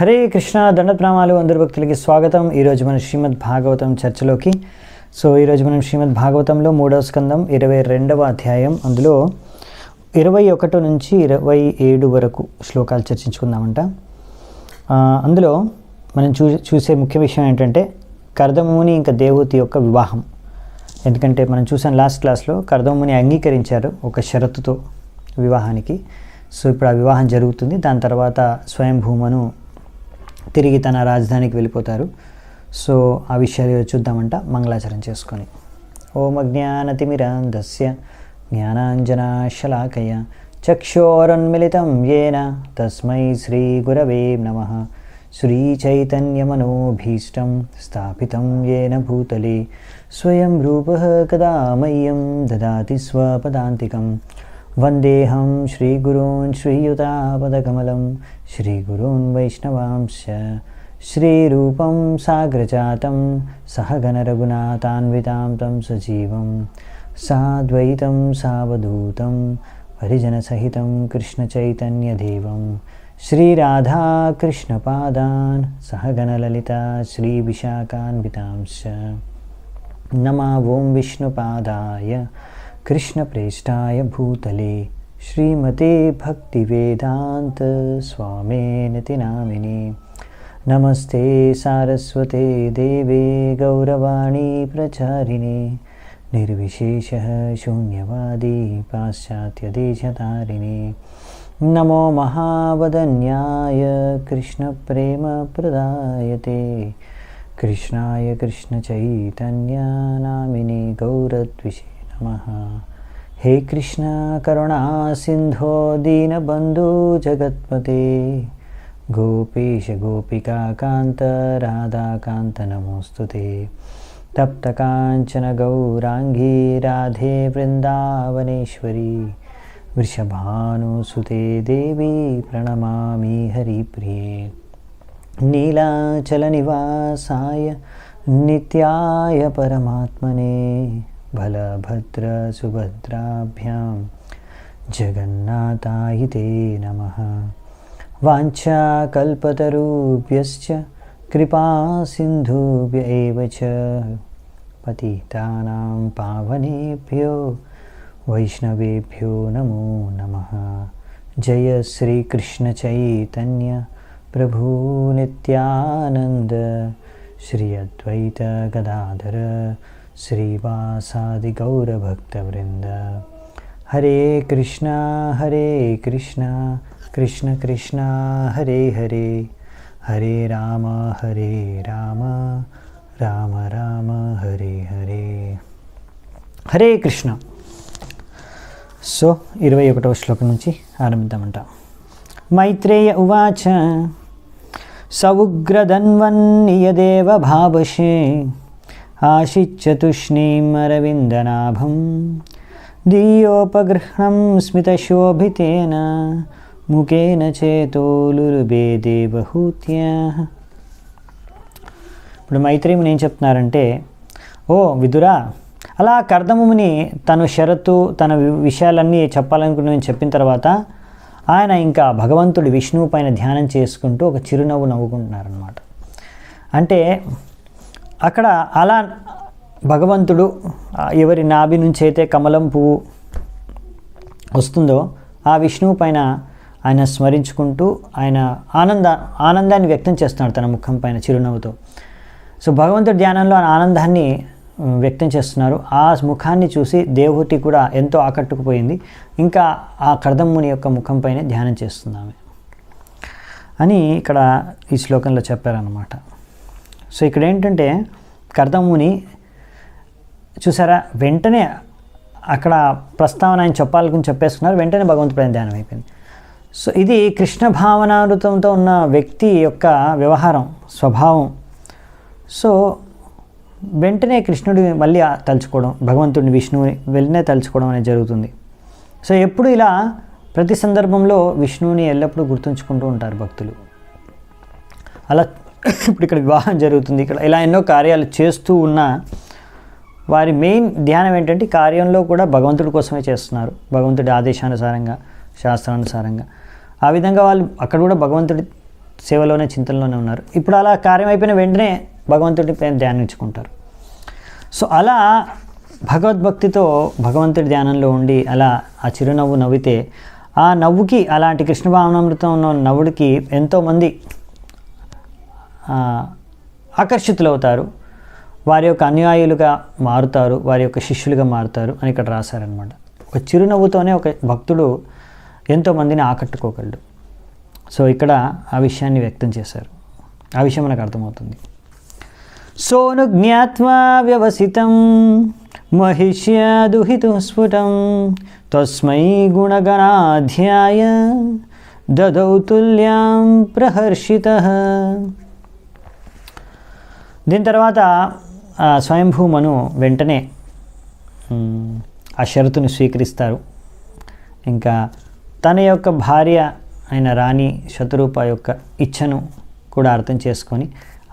హరే కృష్ణ దండప్రామాలు అందరి భక్తులకి స్వాగతం. ఈరోజు మన శ్రీమద్ భాగవతం చర్చలోకి. సో ఈరోజు మనం శ్రీమద్ భాగవతంలో మూడవ స్కందం ఇరవై రెండవ అధ్యాయం. అందులో ఇరవై ఒకటి నుంచి ఇరవై ఏడు వరకు శ్లోకాలు చర్చించుకుందామంట. అందులో మనం చూ చూసే ముఖ్య విషయం ఏంటంటే కర్దముని ఇంకా దేవూతి యొక్క వివాహం. ఎందుకంటే మనం చూసాం లాస్ట్ క్లాస్లో కర్దముని అంగీకరించారు ఒక షరతుతో వివాహానికి. సో ఇప్పుడు ఆ వివాహం జరుగుతుంది. దాని తర్వాత స్వయంభూమను తిరిగి తన రాజధానికి వెళ్ళిపోతారు. సో ఆ విషయాలు చూద్దామంట మంగళాచరణ చేసుకొని. ఓం అజ్ఞానతిమిరాంధస్య జ్ఞానాంజనాశలాకయ చక్షోరన్మిళితం ఏన తస్మై శ్రీగురవే నమ. శ్రీచైతన్యమనోభీష్టం స్థాపితం ఏన భూతలే. స్వయం రూప కదా మయ్యం దదాతి స్వపదాంతికం वन्देऽहं श्रीगुरून् श्रीयुतापदकमलं श्रीगुरून् वैष्णवांश्च श्रीरूपं साग्रजातं सहगनरघुनाथान्वितां तं सजीवं साद्वैतं सावधूतं हरिजनसहितं कृष्णचैतन्यदेवं श्रीराधाकृष्णपादान् सहगणललिता श्रीविशाखान्वितांश्च नमः ॐ विष्णुपादाय कृष्णप्रेष्ठाय भूतले, श्रीमते भक्तिवेदान्तस्वामिनिति नामिनि। नमस्ते सारस्वते देवे गौरवाणी प्रचारिणे। निर्विशेषः शून्यवादी पाश्चात्यदेशतारिणे नमो महावदन्याय कृष्णप्रेमप्रदायते कृष्णाय कृष्णचैतन्यनामिनि गौरद्विषे नमः। हे कृष्ण करुणा सिन्धो दीनबन्धु जगत्पते। गोपेश गोपिकान्त राधाकान्त नमोऽस्तु ते। तप्तकाञ्चन गौराङ्गी राधे वृन्दावनेश्वरी। वृषभानुसुते देवी प्रणमामि हरिप्रिये। नीलाचलनिवासाय नित्याय परमात्मने बलभद्रसुभद्राभ्यां जगन्नाथाय ते नमः। वाञ्छाकल्पतरुभ्यश्च कृपासिन्धुभ्य एव च। पतितानां पावनेभ्यो वैष्णवेभ्यो नमो नमः। जय श्रीकृष्णचैतन्य प्रभु नित्यानन्द। श्री अद्वैत गदाधर श्रीवासादिगौरभक्तवृन्द हरे कृष्णा हरे कृष्णा कृष्ण कृष्णा हरे हरे हरे राम हरे राम राम राम हरे हरे హరే కృష్ణ సో ఇరవై ఒకటవ శ్లోకం నుంచి ఆరంభిద్దామంట మైత్రేయ ఉవాచ సౌగ్రదన్వన్నియదేవ భావశే ఆశిచ్య తూష్ణీమరవిందనాభం దీయోపగృహణం స్మితశోభితేన ముఖేన చేతోలురుబే దేవహూత్య ఇప్పుడు మైత్రేయుని ఏం చెప్తున్నారంటే ఓ విదురా అలా కర్దముని తను షరతు తన వి- విషయాలన్నీ చెప్పాలనుకుని చెప్పిన తర్వాత ఆయన ఇంకా భగవంతుడి విష్ణువు పైన ధ్యానం చేసుకుంటూ ఒక చిరునవ్వు నవ్వుకుంటున్నారనమాట అంటే అక్కడ అలా భగవంతుడు ఎవరి నాభి నుంచి అయితే కమలం పువ్వు వస్తుందో ఆ విష్ణువు పైన ఆయన స్మరించుకుంటూ ఆయన ఆనంద ఆనందాన్ని వ్యక్తం చేస్తున్నాడు తన ముఖం పైన చిరునవ్వుతో. సో భగవంతుడి ధ్యానంలో ఆయన ఆనందాన్ని వ్యక్తం చేస్తున్నారు. ఆ ముఖాన్ని చూసి దేవహూతి కూడా ఎంతో ఆకట్టుకుపోయింది. ఇంకా ఆ కర్దమ్ముని యొక్క ముఖం పైన ధ్యానం చేస్తున్నామే అని ఇక్కడ ఈ శ్లోకంలో చెప్పారనమాట సో ఇక్కడ ఏంటంటే కర్దమ్ముని చూసారా? వెంటనే అక్కడ ప్రస్తావన ఆయన చెప్పాలని చెప్పేసుకున్నారు. వెంటనే భగవంతుడైన ధ్యానం అయిపోయింది. సో ఇది కృష్ణ భావనామృతంతో ఉన్న వ్యక్తి యొక్క వ్యవహారం స్వభావం. సో వెంటనే కృష్ణుడి మళ్ళీ తలుచుకోవడం భగవంతుడిని విష్ణువుని వెళ్ళినే తలుచుకోవడం అనేది జరుగుతుంది. సో ఎప్పుడు ఇలా ప్రతి సందర్భంలో విష్ణువుని ఎల్లప్పుడూ గుర్తుంచుకుంటూ ఉంటారు భక్తులు. అలా ఇప్పుడు ఇక్కడ వివాహం జరుగుతుంది. ఇక్కడ ఇలా ఎన్నో కార్యాలు చేస్తూ ఉన్న వారి మెయిన్ ధ్యానం ఏంటంటే కార్యంలో కూడా భగవంతుడి కోసమే చేస్తున్నారు. భగవంతుడి ఆదేశానుసారంగా శాస్త్రానుసారంగా. ఆ విధంగా వాళ్ళు అక్కడ కూడా భగవంతుడి సేవలోనే చింతనలోనే ఉన్నారు. ఇప్పుడు అలా కార్యం అయిపోయిన వెంటనే భగవంతుడి ధ్యానించుకుంటారు. సో అలా భగవద్భక్తితో భగవంతుడి ధ్యానంలో ఉండి అలా ఆ చిరునవ్వు నవ్వితే ఆ నవ్వుకి అలాంటి కృష్ణ భావనామృతం ఉన్న నవ్వుడికి ఎంతోమంది ఆకర్షితులవుతారు. వారి యొక్క అనుయాయులుగా మారుతారు వారి యొక్క శిష్యులుగా మారుతారు అని ఇక్కడ రాశారనమాట ఒక చిరునవ్వుతోనే ఒక భక్తుడు ఎంతోమందిని ఆకట్టుకోగలడు. సో ఇక్కడ ఆ విషయాన్ని వ్యక్తం చేశారు. ఆ విషయం మనకు అర్థమవుతుంది. సోను జ్ఞాత్వా వ్యవసితం మహిష్యాదుహితు స్ఫుటం తస్మై గుణగణాధ్యాయ దదౌ తుల్యాం ప్రహర్షిత। దీని తర్వాత స్వయంభూమను వెంటనే ఆ షరతుని స్వీకరిస్తారు. ఇంకా తన యొక్క భార్య అయిన రాణి శతరూప యొక్క ఇచ్ఛను కూడా అర్థం చేసుకొని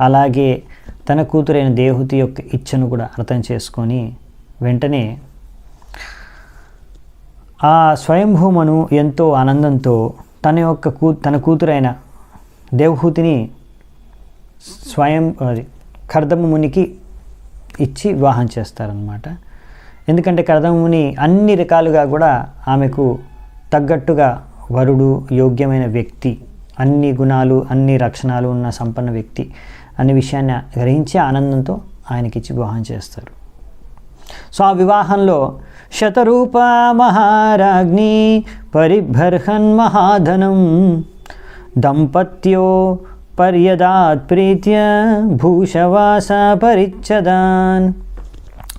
అలాగే తన కూతురైన దేహుతి యొక్క ఇచ్ఛను కూడా అర్థం చేసుకొని వెంటనే ఆ స్వయంభూమను ఎంతో ఆనందంతో తన యొక్క కూ తన కూతురైన దేవహూతిని స్వయం అది కర్దమ మునికి ఇచ్చి వివాహం చేస్తారనమాట ఎందుకంటే కర్దమ ముని అన్ని రకాలుగా కూడా ఆమెకు తగ్గట్టుగా వరుడు యోగ్యమైన వ్యక్తి అన్ని గుణాలు అన్ని రక్షణాలు ఉన్న సంపన్న వ్యక్తి అనే విషయాన్ని గ్రహించి ఆనందంతో ఆయనకిచ్చి వివాహం చేస్తారు. సో ఆ వివాహంలో శతరూప మహారాజ్ఞి పరిభర్హన్ మహాధనం దంపత్యో పర్యదాత్ ప్రీత్య భూషవాస పరిచ్ఛదాన్.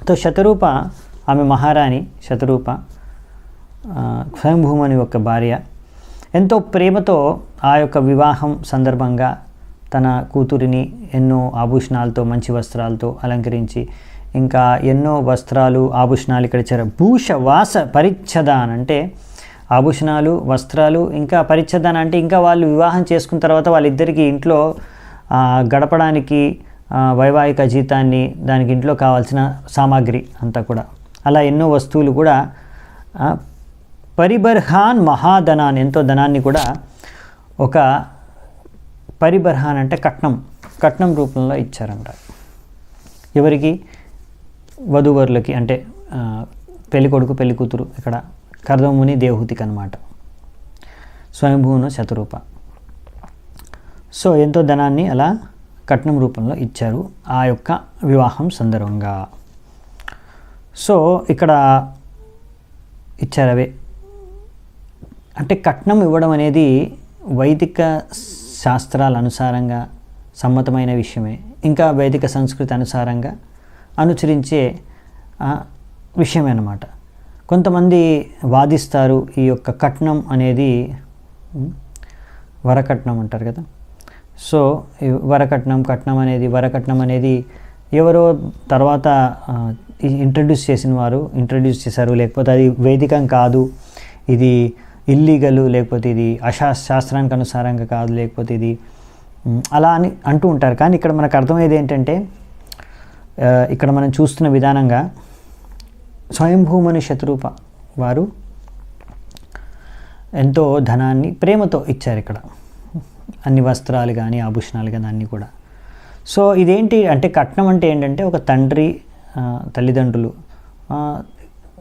తో శతరూప ఆమె మహారాణి శతరూప స్వయంభూమని యొక్క భార్య. ఎంతో ప్రేమతో ఆ యొక్క వివాహం సందర్భంగా తన కూతురిని ఎన్నో ఆభూషణాలతో మంచి వస్త్రాలతో అలంకరించి ఇంకా ఎన్నో వస్త్రాలు ఆభూషణాలు ఇక్కడ ఇచ్చారు. భూషవాస పరిచ్ఛదాన్ అంటే ఆభూషణాలు వస్త్రాలు ఇంకా పరిచ్ఛదాన్ అంటే ఇంకా వాళ్ళు వివాహం చేసుకున్న తర్వాత వాళ్ళిద్దరికీ ఇంట్లో గడపడానికి వైవాహిక జీతాన్ని దానికి ఇంట్లో కావాల్సిన సామాగ్రి అంతా కూడా. అలా ఎన్నో వస్తువులు కూడా పరిబర్హాన్ మహాధనాన్ని ఎంతో ధనాన్ని కూడా ఒక పరిబర్హాన్ అంటే కట్నం కట్నం రూపంలో ఇచ్చారంట. ఎవరికి? వధూవరులకి అంటే పెళ్ళికొడుకు పెళ్ళికూతురు కొడుకు కూతురు ఇక్కడ కర్దముని దేవహూతికి అనమాట స్వయంభూను శతరూప. సో ఎంతో ధనాన్ని అలా కట్నం రూపంలో ఇచ్చారు ఆ యొక్క వివాహం సందర్భంగా. సో ఇక్కడ ఇచ్చారు అవే అంటే కట్నం ఇవ్వడం అనేది వైదిక శాస్త్రాల అనుసారంగా సమ్మతమైన విషయమే. ఇంకా వైదిక సంస్కృతి అనుసారంగా అనుసరించే విషయమే అన్నమాట. కొంతమంది వాదిస్తారు ఈ యొక్క కట్నం అనేది వరకట్నం అంటారు కదా. సో ఈ వరకట్నం కట్నం అనేది వరకట్నం అనేది ఎవరో తర్వాత ఇంట్రడ్యూస్ చేసిన వారు ఇంట్రడ్యూస్ చేశారు లేకపోతే అది వేదికం కాదు ఇది ఇల్లీగల్ లేకపోతే ఇది అశా శాస్త్రానికి అనుసారంగా కాదు లేకపోతే ఇది అలా అని అంటూ ఉంటారు. కానీ ఇక్కడ మనకు అర్థమయ్యేది ఏంటంటే ఇక్కడ మనం చూస్తున్న విధానంగా స్వయంభూమని శత్రూప వారు ఎంతో ధనాన్ని ప్రేమతో ఇచ్చారు ఇక్కడ. అన్ని వస్త్రాలు కానీ ఆభూషణాలు కానీ అన్నీ కూడా. సో ఇదేంటి అంటే కట్నం అంటే ఏంటంటే ఒక తండ్రి తల్లిదండ్రులు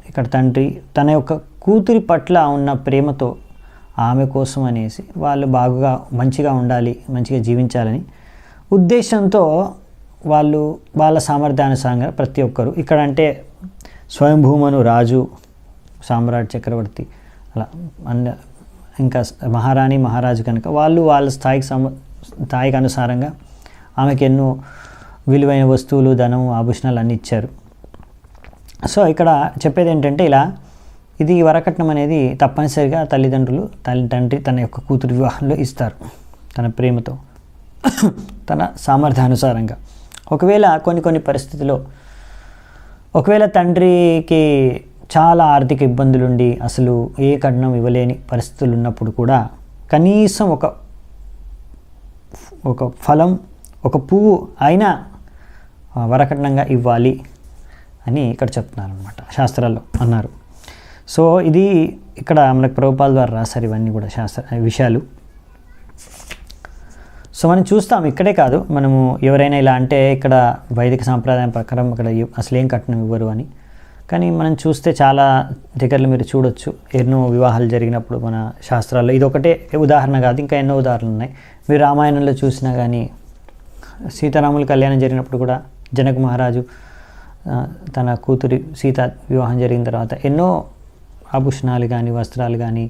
ఇక్కడ తండ్రి తన యొక్క కూతురి పట్ల ఉన్న ప్రేమతో ఆమె కోసం అనేసి వాళ్ళు బాగా మంచిగా ఉండాలి మంచిగా జీవించాలని ఉద్దేశంతో వాళ్ళు వాళ్ళ సామర్థ్యానుసారంగా ప్రతి ఒక్కరు. ఇక్కడ అంటే స్వయంభూమను రాజు సామ్రాట్ చక్రవర్తి అలా అన్న ఇంకా మహారాణి మహారాజు కనుక వాళ్ళు వాళ్ళ స్థాయికి సమ స్థాయికి అనుసారంగా ఆమెకి ఎన్నో విలువైన వస్తువులు ధనం ఆభూషణాలు అన్నీ ఇచ్చారు. సో ఇక్కడ చెప్పేది ఏంటంటే ఇలా ఇది వరకట్నం అనేది తప్పనిసరిగా తల్లిదండ్రులు తల్లి తండ్రి తన యొక్క కూతురు వివాహంలో ఇస్తారు తన ప్రేమతో తన సామర్థ్యానుసారంగా. ఒకవేళ కొన్ని కొన్ని పరిస్థితుల్లో ఒకవేళ తండ్రికి చాలా ఆర్థిక ఇబ్బందులుండి అసలు ఏ కట్నం ఇవ్వలేని పరిస్థితులు ఉన్నప్పుడు కూడా కనీసం ఒక ఒక ఫలం ఒక పువ్వు అయినా వరకట్నంగా ఇవ్వాలి అని ఇక్కడ చెప్తున్నారు అనమాట శాస్త్రాల్లో అన్నారు. సో ఇది ఇక్కడ మనకు ప్రభుపాల ద్వారా రాశారు ఇవన్నీ కూడా శాస్త్ర విషయాలు. సో మనం చూస్తాం ఇక్కడే కాదు. మనము ఎవరైనా ఇలా అంటే ఇక్కడ వైదిక సాంప్రదాయం ప్రకారం అక్కడ అసలు ఏం కట్నం ఇవ్వరు అని. కానీ మనం చూస్తే చాలా దగ్గరలో మీరు చూడొచ్చు. ఎన్నో వివాహాలు జరిగినప్పుడు మన శాస్త్రాల్లో ఇది ఒకటే ఉదాహరణ కాదు ఇంకా ఎన్నో ఉదాహరణలు ఉన్నాయి. మీరు రామాయణంలో చూసినా కానీ సీతారాముల కళ్యాణం జరిగినప్పుడు కూడా జనక మహారాజు తన కూతురి సీత వివాహం జరిగిన తర్వాత ఎన్నో ఆభూషణాలు కానీ వస్త్రాలు కానీ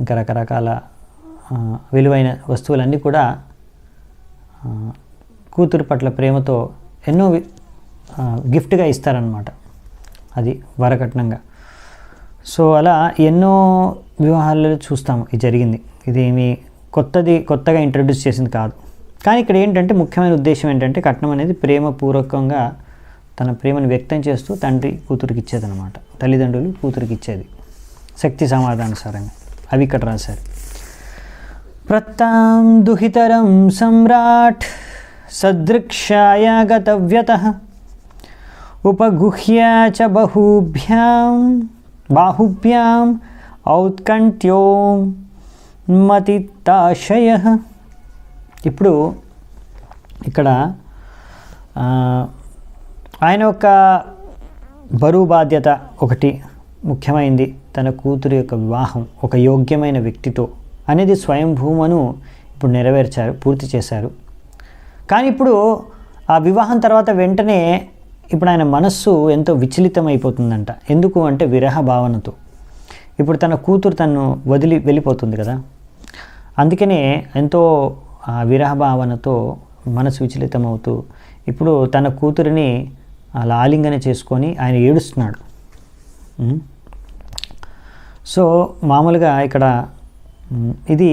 ఇంకా రకరకాల విలువైన వస్తువులన్నీ కూడా కూతురు పట్ల ప్రేమతో ఎన్నో గిఫ్ట్గా ఇస్తారనమాట అది వరకట్నంగా. సో అలా ఎన్నో వివాహాలలో చూస్తాము. ఇది జరిగింది. ఇది కొత్తది కొత్తగా ఇంట్రడ్యూస్ చేసింది కాదు. కానీ ఇక్కడ ఏంటంటే ముఖ్యమైన ఉద్దేశం ఏంటంటే కట్నం అనేది ప్రేమపూర్వకంగా తన ప్రేమను వ్యక్తం చేస్తూ తండ్రి కూతురికి ఇచ్చేదనమాట తల్లిదండ్రులు కూతురికి ఇచ్చేది. శక్తి సమాధానుసారంగా అవి ఇక్కడ రాశారు. ప్రత్తాం దుహితరం సమ్రాట్ సదృక్షాయ గతవ్యత ఉపగుహ్య చ బహూభ్యాం బాహుభ్యాం ఔత్కంఠ్యో మతితాశయ ఇప్పుడు ఇక్కడ ఆయన యొక్క బరువు బాధ్యత ఒకటి ముఖ్యమైంది తన కూతురు యొక్క వివాహం ఒక యోగ్యమైన వ్యక్తితో. అనేది స్వయంభూమను ఇప్పుడు నెరవేర్చారు పూర్తి చేశారు. కానీ ఇప్పుడు ఆ వివాహం తర్వాత వెంటనే ఇప్పుడు ఆయన మనస్సు ఎంతో విచలితమైపోతుందంట. ఎందుకు అంటే విరహ భావనతో. ఇప్పుడు తన కూతురు తను వదిలి వెళ్ళిపోతుంది కదా. అందుకనే ఎంతో ఆ విరహ భావనతో మనసు విచలితమవుతూ ఇప్పుడు తన కూతురిని అలా ఆలింగన చేసుకొని ఆయన ఏడుస్తున్నాడు. సో మామూలుగా ఇక్కడ ఇది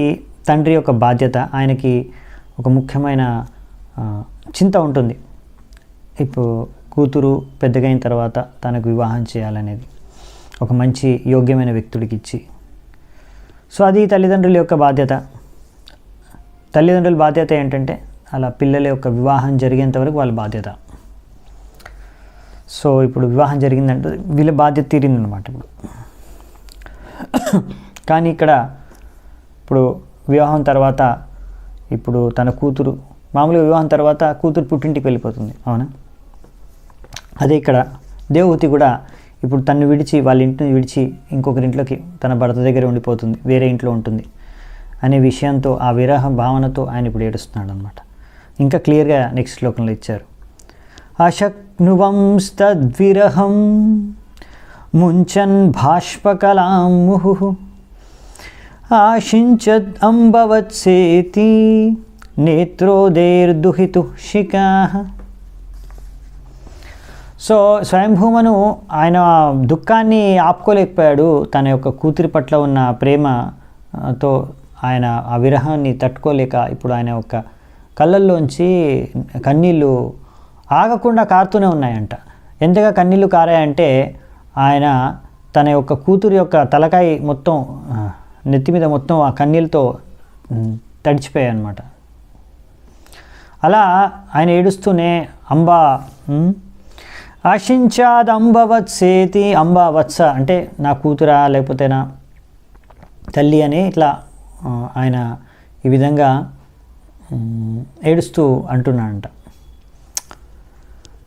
తండ్రి యొక్క బాధ్యత ఆయనకి ఒక ముఖ్యమైన చింత ఉంటుంది. ఇప్పుడు కూతురు పెద్దగైన తర్వాత తనకు వివాహం చేయాలనేది ఒక మంచి యోగ్యమైన వ్యక్తుడికి ఇచ్చి సో అది తల్లిదండ్రుల యొక్క బాధ్యత. తల్లిదండ్రుల బాధ్యత ఏంటంటే అలా పిల్లల యొక్క వివాహం జరిగేంత వరకు వాళ్ళ బాధ్యత. సో ఇప్పుడు వివాహం జరిగిందంటే వీళ్ళ బాధ్యత తీరిందనమాట ఇప్పుడు. కానీ ఇక్కడ ఇప్పుడు వివాహం తర్వాత ఇప్పుడు తన కూతురు మామూలుగా వివాహం తర్వాత కూతురు పుట్టింటికి వెళ్ళిపోతుంది అవునా? అదే ఇక్కడ దేవహూతి కూడా ఇప్పుడు తను విడిచి వాళ్ళ ఇంటిని విడిచి ఇంకొకరి ఇంట్లోకి తన భర్త దగ్గర ఉండిపోతుంది వేరే ఇంట్లో ఉంటుంది అనే విషయంతో ఆ విరహ భావనతో ఆయన ఇప్పుడు ఏడుస్తున్నాడు అనమాట ఇంకా క్లియర్గా నెక్స్ట్ శ్లోకంలో ఇచ్చారు. అశక్నువంస్తద్విరహం ముంచన్ భాష్పకలాం ముహు ఆశించద్ంబవత్సేతి నేత్రోదేర్దుహితు శిఖా సో స్వయంభూమను ఆయన దుఃఖాన్ని ఆపుకోలేకపోయాడు. తన యొక్క కూతురి పట్ల ఉన్న ప్రేమతో ఆయన ఆ విరహాన్ని తట్టుకోలేక ఇప్పుడు ఆయన యొక్క కళ్ళల్లోంచి కన్నీళ్ళు ఆగకుండా కారుతూనే ఉన్నాయంట. ఎంతగా కన్నీళ్ళు కారాయంటే ఆయన తన యొక్క కూతురు యొక్క తలకాయ మొత్తం నెత్తి మీద మొత్తం ఆ కన్నీళ్ళతో ఉమ్, తడిచిపోయాయి అలా ఆయన ఏడుస్తూనే అంబా ఆశించాద్ అంబవత్సేతి అంబా వత్స అంటే నా కూతురా లేకపోతే నా తల్లి అని ఇట్లా ఆయన ఈ విధంగా ఏడుస్తూ అంటున్నాడంట.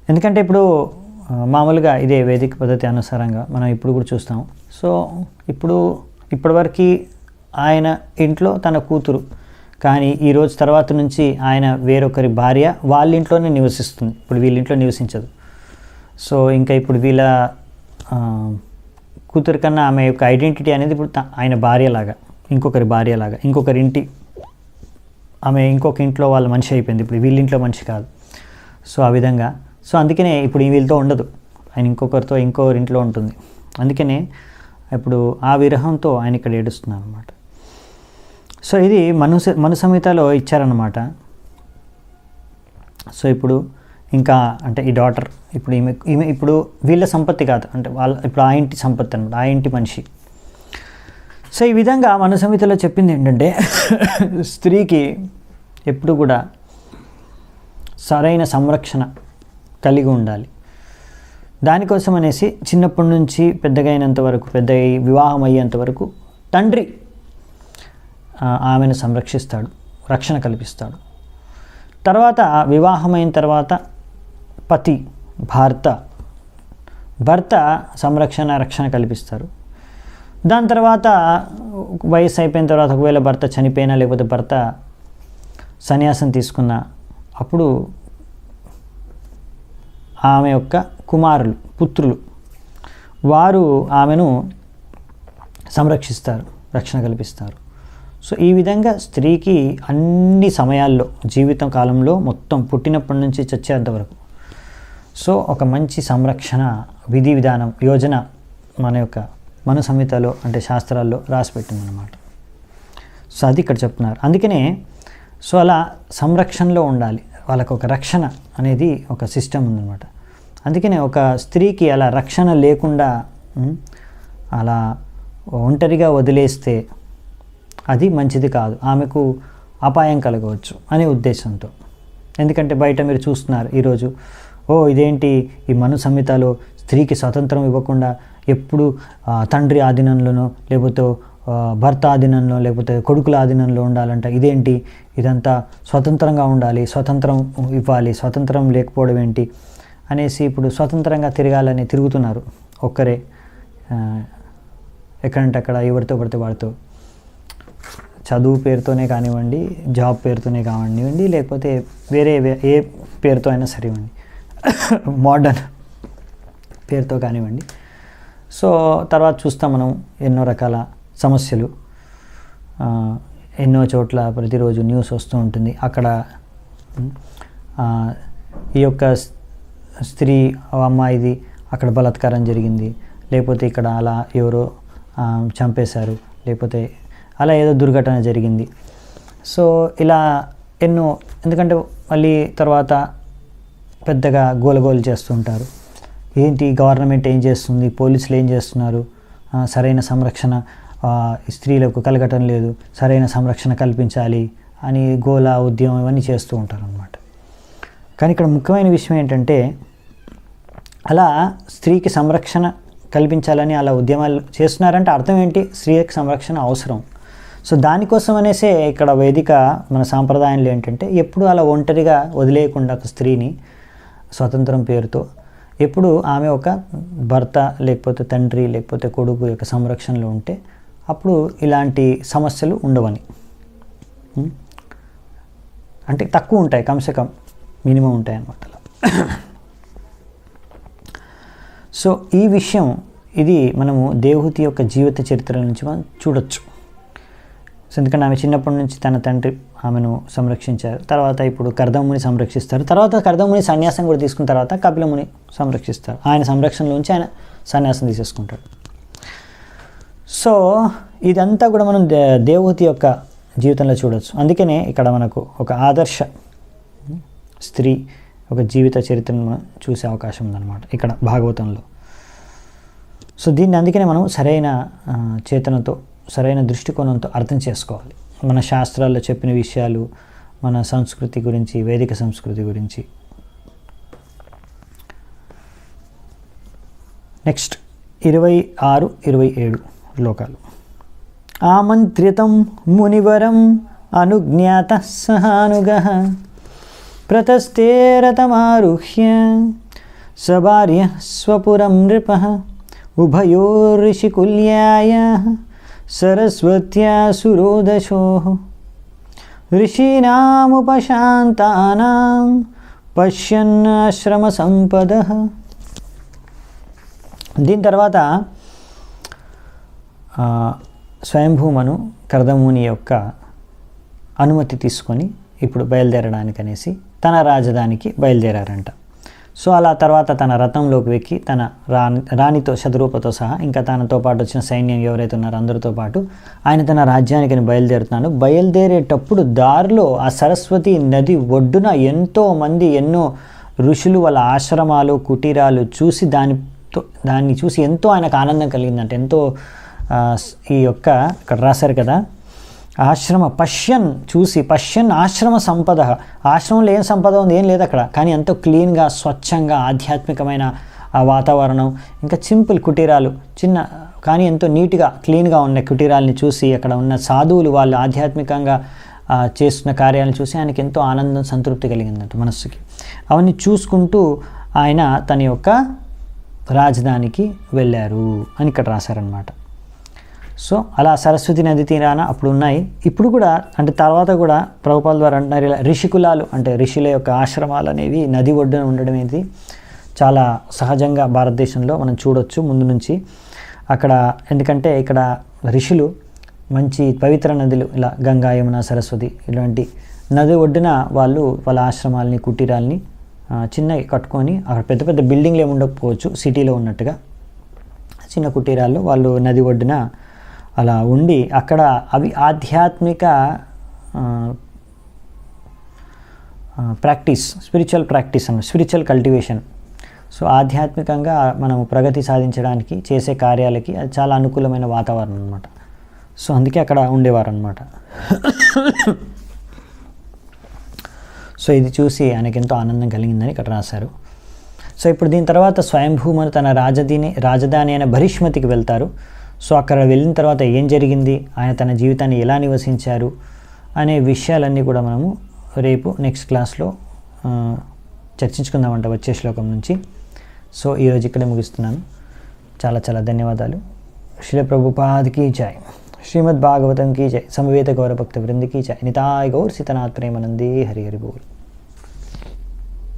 ఎందుకంటే ఇప్పుడు మామూలుగా ఇదే వేదిక పద్ధతి అనుసారంగా మనం ఇప్పుడు కూడా చూస్తాం. సో ఇప్పుడు ఇప్పటివరకు ఆయన ఇంట్లో తన కూతురు. కానీ ఈ రోజు తర్వాత నుంచి ఆయన వేరొకరి భార్య వాళ్ళ ఇంట్లోనే నివసిస్తుంది. ఇప్పుడు వీళ్ళింట్లో నివసించదు. సో ఇంకా ఇప్పుడు వీళ్ళ కూతురు కన్నా ఆమె యొక్క ఐడెంటిటీ అనేది ఇప్పుడు త- ఆయన భార్యలాగా ఇంకొకరి భార్యలాగా ఇంకొకరి ఇంటి ఆమె ఇంకొక ఇంట్లో వాళ్ళ మనిషి అయిపోయింది. ఇప్పుడు వీళ్ళ ఇంట్లో మనిషి కాదు. సో ఆ విధంగా. సో అందుకనే ఇప్పుడు ఈ వీళ్ళతో ఉండదు. ఆయన ఇంకొకరితో ఇంకొకరి ఇంట్లో ఉంటుంది. అందుకనే ఇప్పుడు ఆ విరహంతో ఆయన ఇక్కడ ఏడుస్తున్నారు అనమాట సో ఇది మను మను సంహితలో ఇచ్చారనమాట సో ఇప్పుడు ఇంకా అంటే ఈ డాటర్ ఇప్పుడు ఈమె ఈమె ఇప్పుడు వీళ్ళ సంపత్తి కాదు. అంటే వాళ్ళ ఇప్పుడు ఆ ఇంటి సంపత్తి అనమాట ఆ ఇంటి మనిషి. సో ఈ విధంగా మన సంహితలో చెప్పింది ఏంటంటే స్త్రీకి ఎప్పుడు కూడా సరైన సంరక్షణ కలిగి ఉండాలి. దానికోసం అనేసి చిన్నప్పటి నుంచి పెద్దగా అయినంత వరకు పెద్ద వివాహం అయ్యేంత వరకు తండ్రి ఆమెను సంరక్షిస్తాడు రక్షణ కల్పిస్తాడు. తర్వాత వివాహమైన తర్వాత పతి భర్త భర్త సంరక్షణ రక్షణ కల్పిస్తారు. దాని తర్వాత వయసు అయిపోయిన తర్వాత ఒకవేళ భర్త చనిపోయినా లేకపోతే భర్త సన్యాసం తీసుకున్న అప్పుడు ఆమె యొక్క కుమారులు పుత్రులు. వారు ఆమెను సంరక్షిస్తారు రక్షణ కల్పిస్తారు. సో ఈ విధంగా స్త్రీకి అన్ని సమయాల్లో జీవితం కాలంలో మొత్తం పుట్టినప్పటి నుంచి చచ్చేంత వరకు. సో ఒక మంచి సంరక్షణ విధి విధానం యోజన మన యొక్క మను సంహితలో అంటే శాస్త్రాల్లో రాసిపెట్టిందనమాట సో అది ఇక్కడ చెప్తున్నారు. అందుకనే సో అలా సంరక్షణలో ఉండాలి. వాళ్ళకు ఒక రక్షణ అనేది ఒక సిస్టమ్ ఉందన్నమాట. అందుకనే ఒక స్త్రీకి అలా రక్షణ లేకుండా అలా ఒంటరిగా వదిలేస్తే అది మంచిది కాదు. ఆమెకు అపాయం కలగవచ్చు అనే ఉద్దేశంతో. ఎందుకంటే బయట మీరు చూస్తున్నారు ఈరోజు ఓ ఇదేంటి ఈ మను సంహితలో స్త్రీకి స్వతంత్రం ఇవ్వకుండా ఎప్పుడు తండ్రి ఆధీనంలోనో లేకపోతే భర్త ఆధీనంలో లేకపోతే కొడుకుల ఆధీనంలో ఉండాలంట. ఇదేంటి? ఇదంతా స్వతంత్రంగా ఉండాలి స్వతంత్రం ఇవ్వాలి స్వతంత్రం లేకపోవడం ఏంటి? అనేసి ఇప్పుడు స్వతంత్రంగా తిరగాలని తిరుగుతున్నారు ఒక్కరే ఎక్కడంటే అక్కడ ఎవరితో పడితే వాడితో. చదువు పేరుతోనే కానివ్వండి జాబ్ పేరుతోనే కానివ్వండి లేకపోతే వేరే ఏ పేరుతో అయినా సరేవండి మోడర్న్ పేరుతో కానివ్వండి. సో తర్వాత చూస్తాం మనం ఎన్నో రకాల సమస్యలు. ఎన్నో చోట్ల ప్రతిరోజు న్యూస్ వస్తూ ఉంటుంది. అక్కడ ఈ యొక్క స్త్రీ అమ్మాయిది అక్కడ బలాత్కారం జరిగింది. లేకపోతే ఇక్కడ అలా ఎవరో చంపేశారు. లేకపోతే అలా ఏదో దుర్ఘటన జరిగింది. సో ఇలా ఎన్నో ఎందుకంటే మళ్ళీ తర్వాత పెద్దగా గోలగోలు చేస్తుంటారు. ఏంటి గవర్నమెంట్ ఏం చేస్తుంది? పోలీసులు ఏం చేస్తున్నారు? సరైన సంరక్షణ స్త్రీలకు కలగటం లేదు. సరైన సంరక్షణ కల్పించాలి అని గోల ఉద్యమం ఇవన్నీ చేస్తూ ఉంటారు అనమాట కానీ ఇక్కడ ముఖ్యమైన విషయం ఏంటంటే అలా స్త్రీకి సంరక్షణ కల్పించాలని అలా ఉద్యమాలు చేస్తున్నారంటే అర్థం ఏంటి? స్త్రీకి సంరక్షణ అవసరం. సో దానికోసం అనేసే ఇక్కడ వేదిక మన సాంప్రదాయంలో ఏంటంటే ఎప్పుడు అలా ఒంటరిగా వదిలేయకుండా ఒక స్త్రీని స్వతంత్రం పేరుతో ఎప్పుడు ఆమె ఒక భర్త లేకపోతే తండ్రి లేకపోతే కొడుకు యొక్క సంరక్షణలో ఉంటే అప్పుడు ఇలాంటి సమస్యలు ఉండవని. అంటే తక్కువ ఉంటాయి కమ్సే కమ్ మినిమం ఉంటాయి అన్నమాట అలా. సో ఈ విషయం ఇది మనము దేవహూతి యొక్క జీవిత చరిత్ర నుంచి మనం చూడొచ్చు. సో ఎందుకంటే ఆమె చిన్నప్పటి నుంచి తన తండ్రి ఆమెను సంరక్షించారు. తర్వాత ఇప్పుడు కర్దముని సంరక్షిస్తారు. తర్వాత కర్దముని సన్యాసం కూడా తీసుకున్న తర్వాత కపిలముని సంరక్షిస్తారు. ఆయన సంరక్షణలోంచి ఆయన సన్యాసం తీసేసుకుంటాడు. సో ఇదంతా కూడా మనం దే దేవహూతి యొక్క జీవితంలో చూడవచ్చు అందుకనే ఇక్కడ మనకు ఒక ఆదర్శ స్త్రీ ఒక జీవిత చరిత్రను చూసే అవకాశం ఉందన్నమాట ఇక్కడ భాగవతంలో. సో దీన్ని అందుకనే మనం సరైన చేతనతో సరైన దృష్టికోణంతో అర్థం చేసుకోవాలి. మన శాస్త్రాల్లో చెప్పిన విషయాలు మన సంస్కృతి గురించి వేదిక సంస్కృతి గురించి. నెక్స్ట్ ఇరవై ఆరు ఇరవై ఏడు శ్లోకాలు. ఆమంత్రితం మునివరం అనుజ్ఞాత సహానుగ ప్రతస్తేరతమారుహ్య సభార్య స్వపురం నృప ఉభయోర్షికుల్యాయ సరస్వత్యా సురోదశో ఋషీనాముపశాంతానాం పశ్యన్నాశ్రమ సంపద దీని తర్వాత స్వయంభూమను కర్దముని యొక్క అనుమతి తీసుకొని ఇప్పుడు బయలుదేరడానికి అనేసి తన రాజధానికి బయలుదేరారంట. సో అలా తర్వాత తన రథంలోకి వెక్కి తన రాణి రాణితో శత్రుపతో సహా ఇంకా తనతో పాటు వచ్చిన సైన్యం ఎవరైతే ఉన్నారో అందరితో పాటు ఆయన తన రాజ్యానికి బయలుదేరుతున్నాడు. బయలుదేరేటప్పుడు దారిలో ఆ సరస్వతి నది ఒడ్డున ఎంతో మంది ఎన్నో ఋషులు వాళ్ళ ఆశ్రమాలు కుటీరాలు చూసి దానితో దాన్ని చూసి ఎంతో ఆయనకు ఆనందం కలిగిందంట. ఎంతో ఈ యొక్క ఇక్కడ రాశారు కదా ఆశ్రమ పశ్యన్ చూసి పశ్యన్ ఆశ్రమ సంపద. ఆశ్రమంలో ఏం సంపద ఉంది? ఏం లేదు అక్కడ. కానీ ఎంతో క్లీన్గా స్వచ్ఛంగా ఆధ్యాత్మికమైన ఆ వాతావరణం ఇంకా సింపుల్ కుటీరాలు చిన్న కానీ ఎంతో నీట్గా క్లీన్గా ఉన్న కుటీరాలని చూసి అక్కడ ఉన్న సాధువులు వాళ్ళు ఆధ్యాత్మికంగా చేస్తున్న కార్యాలను చూసి ఆయనకి ఎంతో ఆనందం సంతృప్తి కలిగిందంట మనస్సుకి. అవన్నీ చూసుకుంటూ ఆయన తన యొక్క రాజధానికి వెళ్ళారు అని ఇక్కడ రాశారనమాట సో అలా సరస్వతి నది తీరాన అప్పుడు ఉన్నాయి ఇప్పుడు కూడా అంటే తర్వాత కూడా ప్రభుపాల ద్వారా అంటున్నారు ఇలా రిషికులాలు అంటే ఋషుల యొక్క ఆశ్రమాలు అనేవి నది ఒడ్డున ఉండడం అనేది చాలా సహజంగా భారతదేశంలో మనం చూడొచ్చు ముందు నుంచి. అక్కడ ఎందుకంటే ఇక్కడ ఋషులు మంచి పవిత్ర నదులు ఇలా గంగా యమున సరస్వతి ఇలాంటి నది ఒడ్డున వాళ్ళు వాళ్ళ ఆశ్రమాలని కుటీరాల్ని చిన్నవి కట్టుకొని అక్కడ పెద్ద పెద్ద బిల్డింగ్లు ఏమి ఉండకపోవచ్చు సిటీలో ఉన్నట్టుగా. చిన్న కుటీరాల్లో వాళ్ళు నది ఒడ్డున అలా ఉండి అక్కడ అవి ఆధ్యాత్మిక ప్రాక్టీస్ స్పిరిచువల్ ప్రాక్టీస్ అన్న స్పిరిచువల్ కల్టివేషన్. సో ఆధ్యాత్మికంగా మనం ప్రగతి సాధించడానికి చేసే కార్యాలకి అది చాలా అనుకూలమైన వాతావరణం అనమాట సో అందుకే అక్కడ ఉండేవారు అనమాట సో ఇది చూసి ఆయనకి ఎంతో ఆనందం కలిగిందని ఇక్కడ రాశారు. సో ఇప్పుడు దీని తర్వాత స్వయంభూమను తన రాజధాని రాజధాని అయిన భరిష్మతికి వెళ్తారు. సో అక్కడ వెళ్ళిన తర్వాత ఏం జరిగింది? ఆయన తన జీవితాన్ని ఎలా నివసించారు? అనే విషయాలన్నీ కూడా మనము రేపు నెక్స్ట్ క్లాస్లో చర్చించుకుందామంట వచ్చే శ్లోకం నుంచి. సో ఈరోజు ఇక్కడే ముగిస్తున్నాను. చాలా చాలా ధన్యవాదాలు. శ్రీ జాయ్ కీ జై. శ్రీమద్ భాగవతం కీ జై. సమవేత గౌరభక్త వృంది కీ జై. నితాయ్ గౌర్ సీతనాథ్ ప్రేమనంది. హరి హరి బోల్.